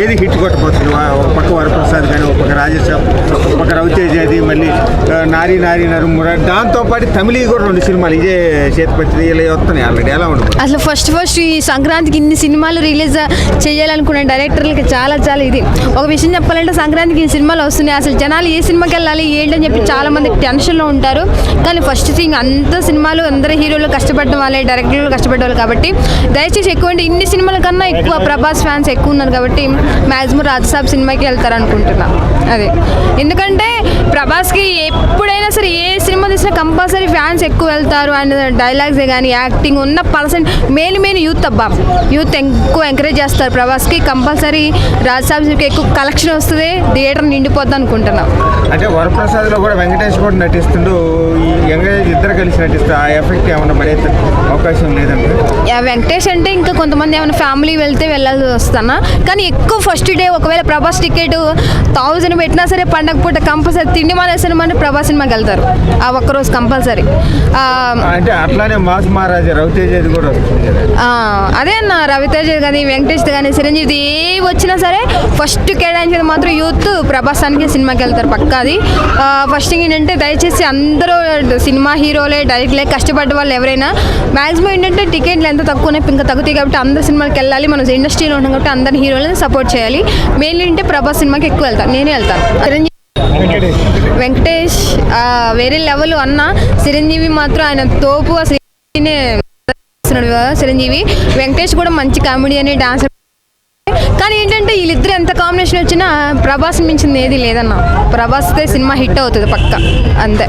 ఏది హిట్ కొట్టబోతుంది? ఒక పక్క వరప్రసాద్ కానీ ఒక పక్క రాజేశ్వరం ఒక పక్క రవితేజ్ అది మళ్ళీ నారీ నారి నారి నరుముర దాంతో పాటు తమిళ కూడా రెండు సినిమాలు ఇదే చేతిపత్రి ఇలా వస్తున్నాయి ఆల్రెడీ ఎలా ఉండదు అసలు ఫస్ట్ ఫస్ట్ ఈ సంక్రాంతికి ఇన్ని సినిమాలు రిలీజ్ చేయాలనుకున్న డైరెక్టర్లకి చాలా చాలా ఇది. ఒక విషయం చెప్పాలంటే సంక్రాంతికి ఈ సినిమాలు వస్తున్నాయి. అసలు జనాలు ఏ సినిమాకి వెళ్ళాలి ఏంటని చెప్పి చాలా మంది టెన్షన్లో ఉంటారు. కానీ ఫస్ట్ థింగ్ అంత సినిమాలు అందరూ హీరోలు కష్టపడడం వాళ్ళే డైరెక్టర్లు కష్టపడ్డ వాళ్ళు కాబట్టి దయచేసి ఎక్కువ అంటే ఇన్ని సినిమాల కన్నా ఎక్కువ ప్రభాస్ ఫ్యాన్స్ ఎక్కువ ఉన్నారు కాబట్టి మ్యాక్సిమం రాజసాబ్ సినిమాకి వెళ్తారు అనుకుంటున్నా అదే. ఎందుకంటే ప్రభాస్కి ఎప్పుడైనా సరే ఏ సినిమా తీసినా కంపల్సరీ ఫ్యాన్స్ ఎక్కువ వెళ్తారు అండ్ డైలాగ్స్ కానీ యాక్టింగ్ ఉన్న పర్సెంట్ మెయిన్ మెయిన్ యూత్ అబ్బా. యూత్ ఎక్కువ ఎంకరేజ్ చేస్తారు ప్రభాస్కి. కంపల్సరీ రాజసాబ్కి ఎక్కువ కలెక్షన్ వస్తుంది థియేటర్ నిండిపోద్ది అనుకుంటున్నాం. అంటే వరప్రసాద్లో కూడా వెంకటేష్ కూడా నటిస్తుండు. ఈ వెంకటేష్ ఇద్దరు కలిసి నటిస్తే ఆ ఎఫెక్ట్ ఏమన్నా పడే అవకాశం వెంకటేష్ అంటే ఇంకా కొంతమంది ఏమైనా ఫ్యామిలీ వెళ్తే వెళ్ళాల్సి వస్తానా? కానీ ఎక్కువ ఫస్ట్ డే ఒకవేళ ప్రభాస్ టికెట్ థౌజండ్ పెట్టినా సరే పండగ పూట కంపల్సరీ తిండి మానేసిన మన ప్రభాస్ సినిమాకి వెళ్తారు. ఆ ఒక్కరోజు కంపల్సరీ. అంటే అట్లానే మాస్ మహారాజా రవితేజ్ అది కూడా అదే అన్న రవితేజ్ కానీ వెంకటేష్ కానీ చిరంజీవి ఏ వచ్చినా సరే ఫస్ట్ కేటాయించేది మాత్రం యూత్ ప్రభాసానికి సినిమాకి వెళ్తారు పక్కాది. ఫస్ట్ థింగ్ ఏంటంటే దయచేసి అందరూ సినిమా హీరోలే డైరెక్ట్లే కష్టపడ్డ వాళ్ళు ఎవరైనా. మ్యాక్సిమం ఏంటంటే టికెట్లు ఎంత తక్కువనే ఇంకా తగ్గుతాయి కాబట్టి అందరు సినిమాకి వెళ్ళాలి. మనం ఇండస్ట్రీలో ఉంటాం కాబట్టి అందరి హీరోలను సపోర్ట్ చేయాలి. మెయిన్లీ అంటే ప్రభాస్ సినిమాకి ఎక్కువ వెళ్తాను. నేనే వెళ్తాను. చిరంజీవి వెంకటేష్. వేరే లెవెల్ అన్న చిరంజీవి మాత్రం ఆయన తోపు అసలు చిరంజీవి. వెంకటేష్ కూడా మంచి కామెడీ అని డాన్స్ కానీ ఏంటంటే వీళ్ళిద్దరు ఎంత కాంబినేషన్ వచ్చినా ప్రభాస్ మించింది ఏది లేదన్న. ప్రభాస్ సినిమా హిట్ అవుతుంది పక్క. అంతే.